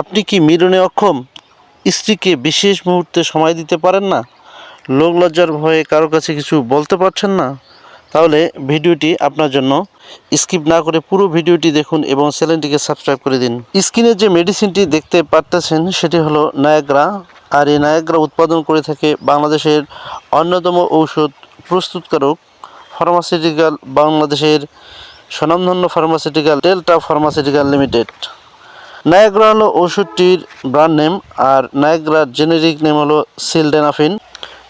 আপনি কি মিলনে অক্ষম? স্ত্রীকে বিশেষ মুহূর্তে সময় দিতে পারেন না? লোক লজ্জার ভয়ে কারও কাছে কিছু বলতে পারছেন না? তাহলে ভিডিওটি আপনার জন্য স্কিপ না করে পুরো ভিডিওটি দেখুন এবং চ্যানেলটিকে সাবস্ক্রাইব করে দিন। স্ক্রিনে যে মেডিসিনটি দেখতে পারতেছেন, সেটি হলো নায়াগ্রা, আর এই নায়াগ্রা উৎপাদন করে থাকে বাংলাদেশের অন্যতম ঔষধ প্রস্তুতকারক ফার্মাসিউটিক্যাল বাংলাদেশের স্বনামধন্য pharmaceutical Delta pharmaceutical limited. Niagara হলো ওষুধটির ব্র্যান্ড নেম আর নায়াগ্রার জেনেরিক নেম হলো সিলডেনাফিন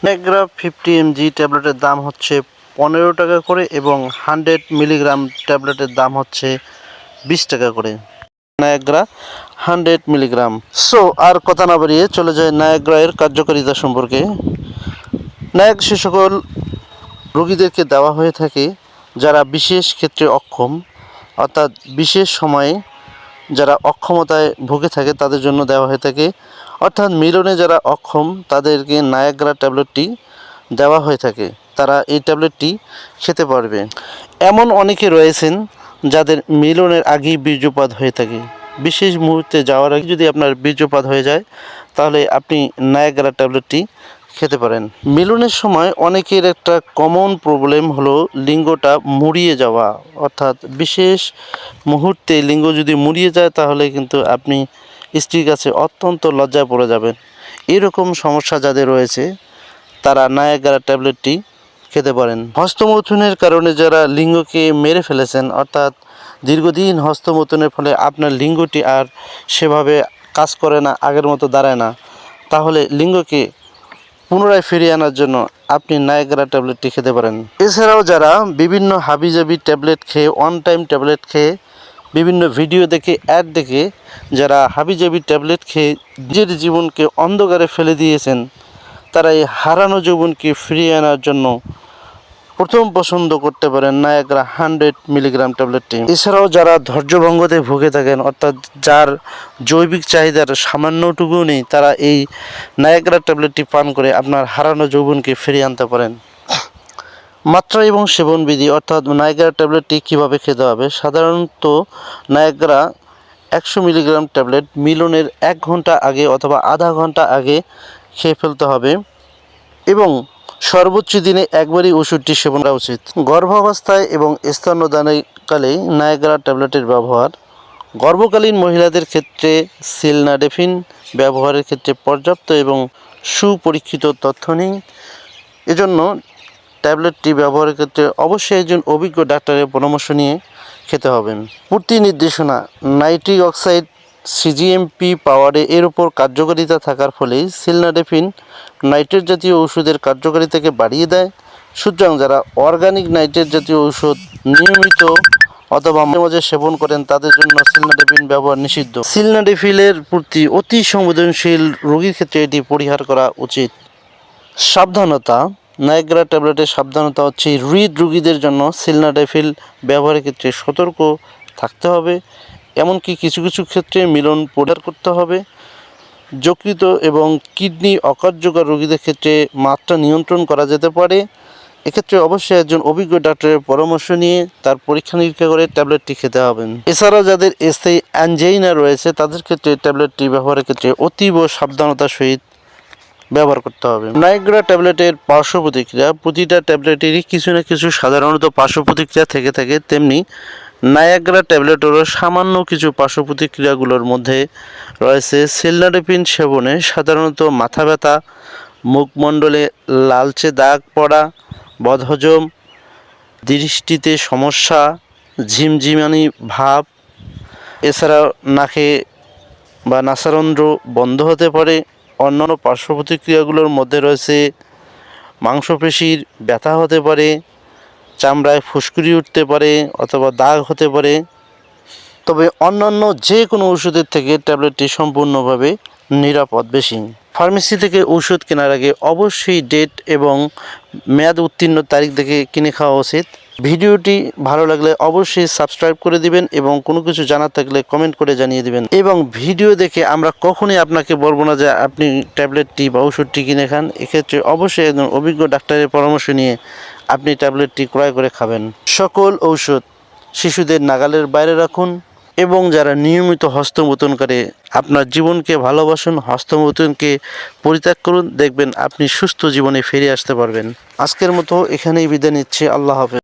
নায়াগ্রা ফিফটি এমজি ট্যাবলেটের দাম হচ্ছে পনেরো টাকা করে এবং হান্ড্রেড মিলিগ্রাম ট্যাবলেটের দাম হচ্ছে বিশ টাকা করে। নায়াগ্রা হান্ড্রেড মিলিগ্রাম সো আর কথা না বাড়িয়ে চলে যায় নায়াগ্রা এর কার্যকারিতা সম্পর্কে। নায়াক সে সকল রোগীদেরকে দেওয়া হয়ে থাকে যারা বিশেষ ক্ষেত্রে অক্ষম, অর্থাৎ বিশেষ সময়ে যারা অক্ষমতায় ভুগে থাকে, তাদের জন্য দেওয়া হয়ে থাকে। অর্থাৎ মিলনে যারা অক্ষম, তাদেরকে নায়াগ্রা ট্যাবলেটটি দেওয়া হয়ে থাকে। তারা এই ট্যাবলেটটি খেতে পারবে। এমন অনেকে রয়েছেন যাদের মিলনের আগেই বীর্যপাত হয়ে থাকে। বিশেষ মুহূর্তে যাওয়ার আগে যদি আপনার বীর্যপাত হয়ে যায়, তাহলে আপনি নায়াগ্রা ট্যাবলেটটি খেতে পারেন। মিলনের সময় অনেকের একটা কমন প্রবলেম হলো লিঙ্গটা মুড়িয়ে যাওয়া। অর্থাৎ বিশেষ মুহূর্তে লিঙ্গ যদি মুড়িয়ে যায় তাহলে কিন্তু আপনি স্ত্রীর কাছে অত্যন্ত লজ্জায় পড়ে যাবেন। এরকম সমস্যা যাদের রয়েছে, তারা নায়াগ্রা ট্যাবলেটটি খেতে পারেন। হস্তমৈথুনের কারণে যারা লিঙ্গকে মেরে ফেলেছেন, অর্থাৎ দীর্ঘদিন হস্তমৈথুনের ফলে আপনার লিঙ্গটি আর সেভাবে কাজ করে না, আগের মতো দাঁড়ায় না, তাহলে লিঙ্গকে পুনরায় ফিরিয়ে আনার জন্য আপনি নায়গ্রা ট্যাবলেটটি খেতে পারেন। এছাড়াও যারা বিভিন্ন হাবিজাবি ট্যাবলেট খেয়ে অন টাইম ট্যাবলেট খেয়ে, বিভিন্ন ভিডিও দেখে অ্যাড দেখে যারা হাবিজাবি ট্যাবলেট খেয়ে নিজের জীবনকে অন্ধকারে ফেলে দিয়েছেন, তারা এই হারানো জীবনকে ফিরিয়ে আনার জন্য প্রথম পছন্দ করতে পারেন নায়াগ্রা হান্ড্রেড মিলিগ্রাম ট্যাবলেটটি এছাড়াও যারা ধৈর্যভঙ্গতে ভুগে থাকেন, অর্থাৎ যার জৈবিক চাহিদার সামান্যটুকু নেই, তারা এই নায়াগ্রা ট্যাবলেটটি পান করে আপনার হারানো যৌবনকে ফিরিয়ে আনতে পারেন। মাত্রা এবং সেবনবিধি অর্থাৎ নায়াগ্রা ট্যাবলেটটি কীভাবে খেতে হবে? সাধারণত নায়াগ্রা একশো মিলিগ্রাম ট্যাবলেট মিলনের এক ঘণ্টা আগে অথবা আধা ঘণ্টা আগে খেয়ে ফেলতে হবে। এবং সর্বোচ্চ দিনে একবারই ওষুধটি সেবন করা উচিত। গর্ভাবস্থায় এবং স্তন্যদানকালে নায়াগ্রা ট্যাবলেটের ব্যবহার। গর্ভকালীন মহিলাদের ক্ষেত্রে সিলনাডেফিন ব্যবহারের ক্ষেত্রে পর্যাপ্ত এবং সুপরীক্ষিত তথ্য নেই। এজন্য ট্যাবলেটটি ব্যবহারের ক্ষেত্রে অবশ্যই একজন অভিজ্ঞ ডাক্তারের পরামর্শ নিয়ে খেতে হবে। পূর্তি নির্দেশনা, নাইট্রিক অক্সাইড সিজিএমপি পাওয়ারে এর উপর কার্যকারিতা থাকার ফলে সিলনাডেফিন নাইট্রেট জাতীয় ওষুধের কার্যকারিতাকে বাড়িয়ে দেয়। সুতরাং যারা অর্গানিক নাইট্রেট জাতীয় ওষুধ নিয়মিত অথবা মাঝে সেবন করেন, তাদের জন্য সিলনাডেফিন ব্যবহার নিষিদ্ধ। সিলনাডেফিলের প্রতি অতি সংবেদনশীল রোগীর ক্ষেত্রে এটি পরিহার করা উচিত। সাবধানতা, নায়গ্রা ট্যাবলেটের সাবধানতা হচ্ছে হৃদ রোগীদের জন্য সিলনাডেফিল ব্যবহারের ক্ষেত্রে সতর্ক থাকতে হবে। এমনকি কিছু কিছু ক্ষেত্রে মিলন পরিহার করতে হবে। যকৃত এবং কিডনি অকার্যকর রোগীদের ক্ষেত্রে মাত্রা নিয়ন্ত্রণ করা যেতে পারে। এক্ষেত্রে অবশ্যই একজন অভিজ্ঞ ডাক্তারের পরামর্শ নিয়ে তার পরীক্ষা নিরীক্ষা করে ট্যাবলেটটি খেতে হবেন এছাড়াও যাদের স্থায়ী অ্যাঞ্জাইনা রয়েছে, তাদের ক্ষেত্রে ট্যাবলেটটি ব্যবহারের ক্ষেত্রে অতীব সাবধানতার সহিত ব্যবহার করতে হবে। নাইগ্রা ট্যাবলেটের পার্শ্ব প্রতিক্রিয়া, প্রতিটা ট্যাবলেটেরই কিছু না কিছু সাধারণত পার্শ্ব প্রতিক্রিয়া থেকে থাকে, তেমনি নায়াগ্রা ট্যাবলেটেরও সামান্য কিছু পার্শ্ব প্রতিক্রিয়াগুলোর মধ্যে রয়েছে সেলনাডেপিন সেবনে, সাধারণত মাথা ব্যথা, মুখমণ্ডলে লালচে দাগ পড়া, বদহজম, দৃষ্টিতে সমস্যা, ঝিমঝিমানি ভাব, এছাড়াও নাকে বা নাসারন্ধ্র বন্ধ হতে পারে অন্যান্য পার্শ্ব প্রতিক্রিয়াগুলোর মধ্যে রয়েছে মাংসপেশির ব্যথা হতে পারে, চামড়ায় ফুসকুড়ি উঠতে পারে অথবা দাগ হতে পারে। তবে অন্যান্য যে কোনো ওষুধের থেকে ট্যাবলেটটি সম্পূর্ণভাবে নিরাপদ। বেশি, ফার্মেসি থেকে ওষুধ কেনার আগে অবশ্যই ডেট এবং মেয়াদ উত্তীর্ণ তারিখ দেখে কিনে খাওয়া উচিত। ভিডিওটি ভালো লাগলে অবশ্যই সাবস্ক্রাইব করে দিবেন এবং কোনো কিছু জানার থাকলে কমেন্ট করে জানিয়ে দিবেন। এবং ভিডিও দেখে আমরা কখনই আপনাকে বলব না যে আপনি ট্যাবলেটটি বা ওষুধটি কিনে খান। এক্ষেত্রে অবশ্যই একজন অভিজ্ঞ ডাক্তারের পরামর্শ নিয়ে আপনি ট্যাবলেটটি ক্রয় করে খাবেন। সকল ঔষধ শিশুদের নাগালের বাইরে রাখুন এবং যারা নিয়মিত হস্তমৈথুন করে আপনার জীবনকে ভালোবাসুন, হস্তমৈথুনকে পরিত্যাগ করুন, দেখবেন আপনি সুস্থ জীবনে ফিরে আসতে পারবেন। আজকের মতো এখানেই বিদায় নিচ্ছি। আল্লাহ হাফেজ।